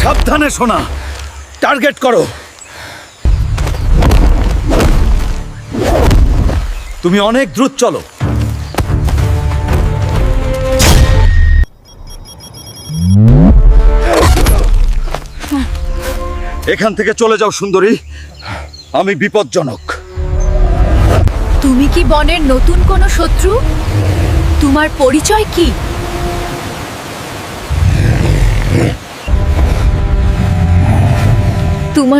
সাবধানে শোনা টার্গেট করো। তুমি অনেক দ্রুত চলো। এখান থেকে চলে যাও, সুন্দরী। আমি বিপজ্জনক। তুমি কি বনের নতুন কোনো শত্রু? তোমার পরিচয় কি?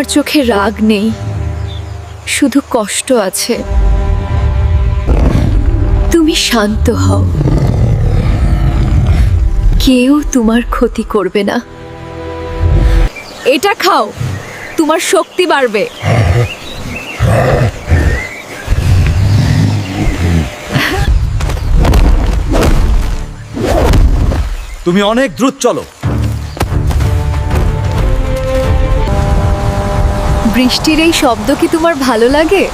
তোমার চোখে রাগ নেই। শুধু কষ্ট আছে। তুমি শান্ত হও। কেউ তোমার ক্ষতি করবে না। এটা খাও। তোমার শক্তি বাড়বে। তুমি অনেক দ্রুত চলো। বৃষ্টির এই শব্দ কি তোমার ভালো লাগে?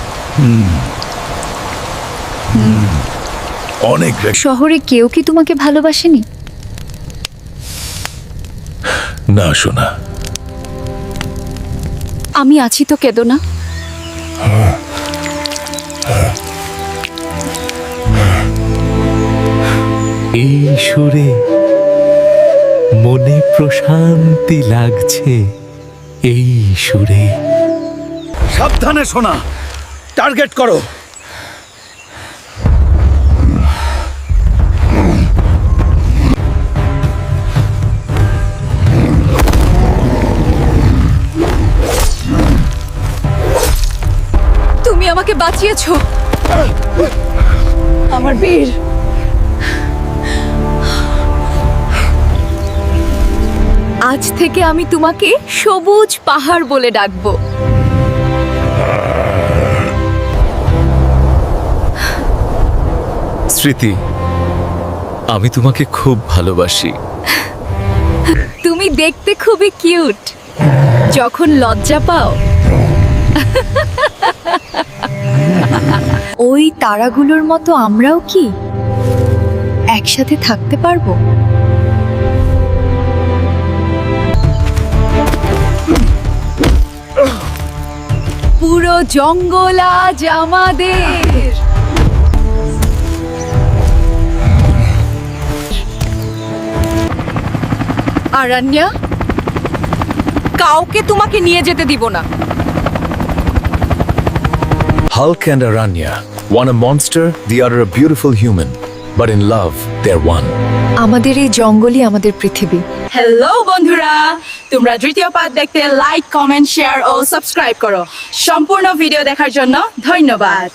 অনেক শহরে কেউ কি তোমাকে ভালোবাসেনি? না শোনা আমি আছি তো কেদো না এই সুরে মনে প্রশান্তি লাগছে এই সুরে। সাবধানে শোনা টার্গেট করো। তুমি আমাকে বাঁচিয়েছো। আমার বীর। আজ থেকে আমি তোমাকে সবুজ পাহাড় বলে ডাকবো। স্মৃতি, আমি তোমাকে খুব ভালোবাসি। তুমি দেখতে খুবই কিউট। যখন লজ্জা পাও। ওই তারাগুলোর মতো আমরাও কি? একসাথে থাকতে পারব? পুরো জঙ্গল আজ আমাদের। আরণ্যা কাউকে তোমাকে নিয়ে যেতে দিব না Hulk and Aranya, one a monster, the other a beautiful human. But in love, they're one. আমাদের এই জঙ্গলই আমাদের পৃথিবী হ্যালো বন্ধুরা তোমরা তৃতীয় পার্ট দেখতে লাইক কমেন্ট শেয়ার ও সাবস্ক্রাইব করো সম্পূর্ণ ভিডিও দেখার জন্য ধন্যবাদ